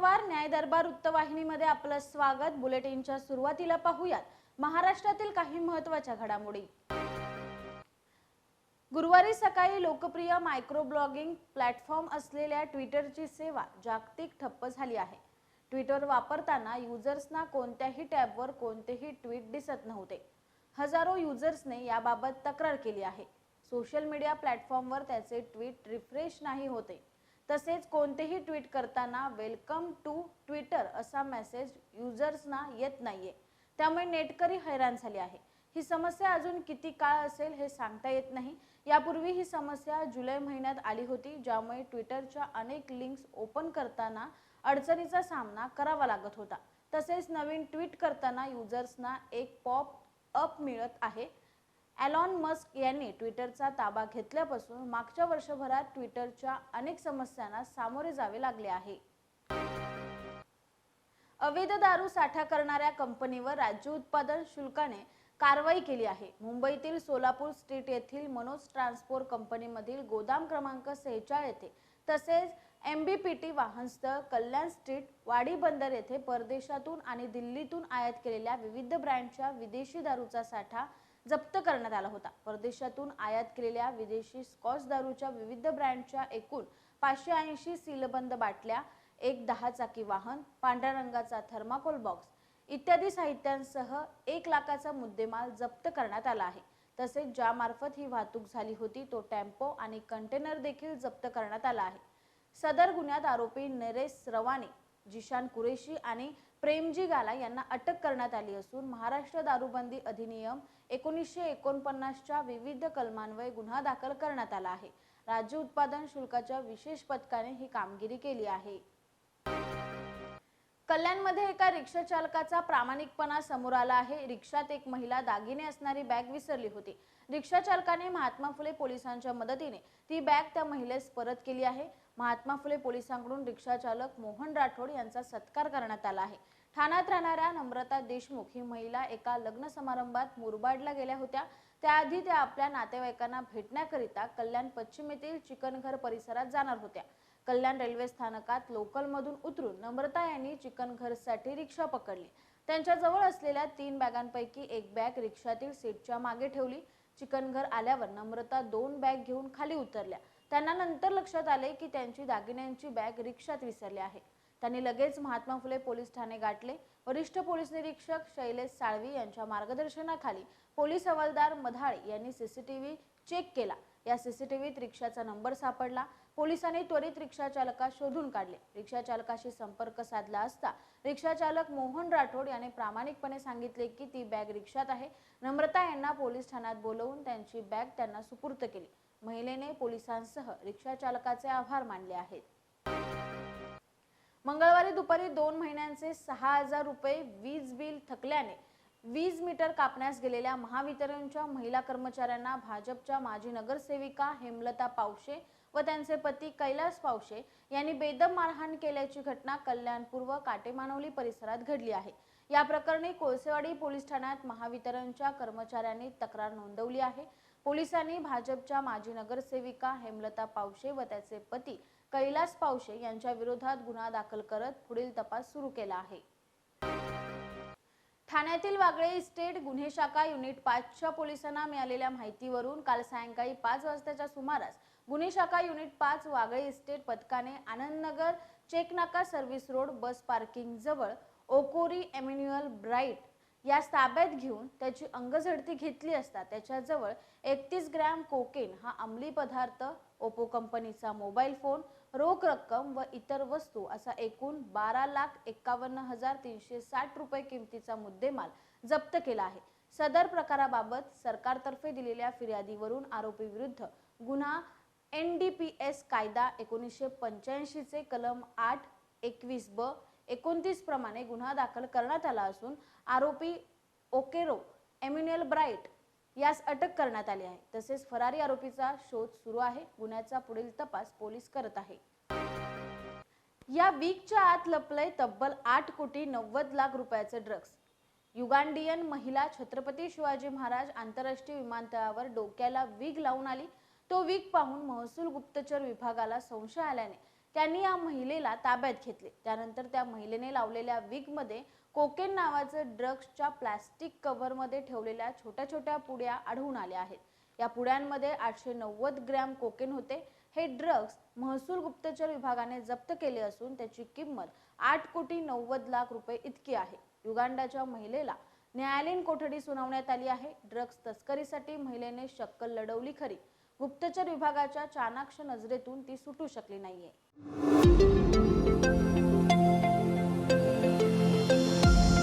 पवार न्याय दरबार वृत्तवाहिनीमध्ये आपलं स्वागत. बुलेटिनच्या सुरुवातीला पाहूयात. महाराष्ट्रातील काही महत्त्वाच्या घडामोडी. गुरुवारी सकाळी लोकप्रिय मायक्रो ब्लॉगिंग प्लॅटफॉर्म असलेल्या ट्विटरची सेवा जागतिक ठप्प झाली आहे. ट्विटर वापरताना युजर्सना कोणत्याही टॅबवर कोणतेही ट्विट दिसत नव्हते. हजारो युजर्सने याबाबत तक्रार केली आहे. सोशल मीडिया प्लॅटफॉर्मवर त्याचे ट्विट रिफ्रेश नाही होते. तसेच कोणतेही ट्विट करताना वेलकम टू ट्विटर असा मेसेज युजर्सना येत नाहीये. त्यामुळे नेटकरी हैराण झाली आहे. ही समस्या अजून किती काळ असेल हे सांगता येत नाही. यापूर्वी ही समस्या जुलै महिन्यात आली होती ज्यामुळे ट्विटरच्या अनेक लिंक्स ओपन करताना अडचणीचा सामना करावा लागत होता. तसेच नवीन ट्विट करताना युजर्सना एक पॉप अप मिळत आहे. ॲलॉन मस्क यांनी ट्विटरचा ताबा घेतल्यापासून मागच्या वर्षभरात ट्विटरच्या अनेक समस्यांना सामोरे जावे लागले आहे. अवैध दारू साठा करणाऱ्या कंपनीवर राज्य उत्पादन शुल्काने कारवाई केली आहे. मुंबईतील सोलापूर स्ट्रीट येथील मनोज ट्रान्सपोर्ट कंपनीमधील गोदाम क्रमांक सेहेचाळ येथे तसेच एमबीपीटी वाहनस्थळ कल्याण स्ट्रीट वाडी बंदर येथे परदेशातून आणि दिल्लीतून आयात केलेल्या विविध ब्रँडच्या विदेशी दारूचा साठा जप्त करण्यात आला होता. परदेशातून आयात केलेल्या विदेशी स्कॉच दारूच्या विविध ब्रँडच्या एकूण पाचशे ऐंशी सीलबंद बाटल्या एक दहा चाकी वाहन पांढऱ्या रंगाचा थर्माकोल बॉक्स इत्यादी साहित्यांसह एक लाखाचा मुद्देमाल जप्त करण्यात आला आहे. तसेच ज्यामार्फत ही वाहतूक झाली होती तो टेम्पो आणि कंटेनर देखील जप्त करण्यात आला आहे. सदर गुन्ह्यात आरोपी नरेश रवाने जिशान कुरेशी आणि प्रेमजी गाला यांना अटक करण्यात आली असून महाराष्ट्र दारूबंदी अधिनियम एकोणीसशे एकोणपन्नासच्या विविध कलमांवर गुन्हा दाखल करण्यात आला आहे. राज्य उत्पादन शुल्काच्या विशेष पथकाने ही कामगिरी केली आहे. कल्याणमध्ये एका रिक्षा चालकाचा प्रामाणिकपणा समोर आला आहे. रिक्षात एक महिला दागिने असणारी बॅग विसरली होती. रिक्षा चालकाने महात्मा फुले पोलिसांच्या मदतीने ती बॅग त्या महिलेस परत केली आहे. महात्मा फुले पोलिसांकडून रिक्षा चालक मोहन राठोड यांचा सत्कार करण्यात आला आहे. ठाण्यात राहणाऱ्या नम्रता देशमुख ही महिला एका लग्न समारंभात मुरबाडला गेल्या होत्या. त्याआधी त्या आपल्या नातेवाईकांना भेटण्याकरिता कल्याण पश्चिमेतील चिकनघर परिसरात जाणार होत्या. कल्याण रेल्वे स्थानकात लोकलमधून उतरून नम्रता यांनी चिकनघरसाठी रिक्षा पकडली. त्यांच्या जवळ असलेल्या तीन बॅगांपैकी एक बॅग रिक्षातील सीटच्या मागे ठेवली. चिकनघर आल्यावर नम्रता दोन बॅग घेऊन खाली उतरल्या. त्यांना नंतर लक्षात आले की त्यांची दागिन्यांची बॅग रिक्षात विसरली आहे. त्यांनी लगेच महात्मा फुले पोलीस ठाणे गाठले. वरिष्ठ पोलीस निरीक्षक शैलेश साळवी यांच्या मार्गदर्शनाखाली पोलीस हवालदार मधाळे यांनी सीसीटीव्ही चेक केला. या सीसीटीव्हीत रिक्षाचा नंबर सापडला. पोलिसांनी त्वरित रिक्षा चालकास शोधून काढले. रिक्षा चालकाशी संपर्क साधला असता रिक्षा चालक मोहन राठोड याने प्रामाणिकपणे सांगितले की ती बॅग रिक्षात आहे. नम्रता यांना पोलीस ठाण्यात बोलवून त्यांची बॅग त्यांना सुपूर्त केली. महिलेने पोलिसांसह रिक्षा चालकाचे आभार मानले आहेत. मंगळवारी दुपारी दोन महिन्यांचे सहा हजार रुपये वीज बिल थकल्याने वीज मीटर कापण्यास गेलेल्या महावितरणच्या महिला कर्मचाऱ्यांना भाजपच्या माजी नगरसेविका हेमलता पावशे व त्यांचे पती कैलास पावशे यांनी बेदम मारहाण केल्याची घटना कल्याणपूर्व काटेमानवली परिसरात घडली आहे. या प्रकरणी कोळसेवाडी पोलीस ठाण्यात महावितरणच्या कर्मचाऱ्यांनी तक्रार नोंदवली आहे. पोलिसांनी भाजपच्या माजी नगरसेविका हेमलता पावशे व त्याचे पती कैलास पावशे यांच्या विरोधात गुन्हा दाखल करत पुढील तपास सुरू केला आहे. ठाण्यातील वागळे इस्टेट गुन्हे शाखा युनिट पाचच्या पोलिसांना मिळालेल्या माहितीवरून काल सायंकाळी पाच वाजताच्या सुमारास गुन्हे शाखा युनिट पाच वागळे इस्टेट पथकाने आनंदनगर चेकनाका सर्व्हिस रोड बस पार्किंग जवळ ओकोरी एम्युन्युअल ब्राईट या ताब्यात घेऊन त्याची अंगझडती घेतली असता त्याच्याजवळ एकतीस ग्रॅम कोकेन हा अंमली पदार्थ ओप्पो कंपनीचा मोबाईल फोन रोख रक्कम व इतर वस्तू असा एकूण बारा लाख एक्कावन्न हजार तीनशे साठ रुपये किमतीचा मुद्देमाल जप्त केला आहे. सदर प्रकाराबाबत सरकारतर्फे दिलेल्या फिर्यादीवरून आरोपी विरुद्ध गुन्हा एन डी पी एस कायदा एकोणीसशे पंच्याऐंशीचे कलम आठ एकवीस ब एकोणतीस प्रमाणे गुन्हा दाखल करण्यात आला असून आरोपी ओकेरो एम्युन्युअल ब्राईट यास अटक करण्यात आली आहे. तसेच फरारी आरोपीचा शोध सुरू आहे. गुन्ह्याचा पुढील तपास पोलीस करत आहे. या वीकच्या आत लपलंय तब्बल आठ कोटी नव्वद लाख रुपयाचे ड्रग्ज युगांडियन महिला छत्रपती शिवाजी महाराज आंतरराष्ट्रीय विमानतळावर डोक्याला वीग लावून आली. तो वीग पाहून महसूल गुप्तचर विभागाला संशय आल्याने त्यांनी या महिलेला ताब्यात घेतले. त्यानंतर त्या महिलेने लावलेल्या विगमध्ये कोकेन नावाचं ड्रग्सच्या प्लॅस्टिक कव्हरमध्ये ठेवलेल्या छोट्या छोट्या पुड्या आढळून आल्या आहेत. या पुड्यांमध्ये आठशे नव्वद ग्रॅम कोकेन होते. हे ड्रग्स महसूल गुप्तचर विभागाने जप्त केले असून त्याची किंमत आठ कोटी नव्वद लाख रुपये इतकी आहे. युगांडाच्या महिलेला न्यायालयीन कोठडी सुनावण्यात आली आहे. ड्रग्स तस्करीसाठी महिलेने शक्कल लढवली खरी. गुप्तचर विभागाच्या चाणाक्ष नजरेतून ती सुटू शकली नाहीये.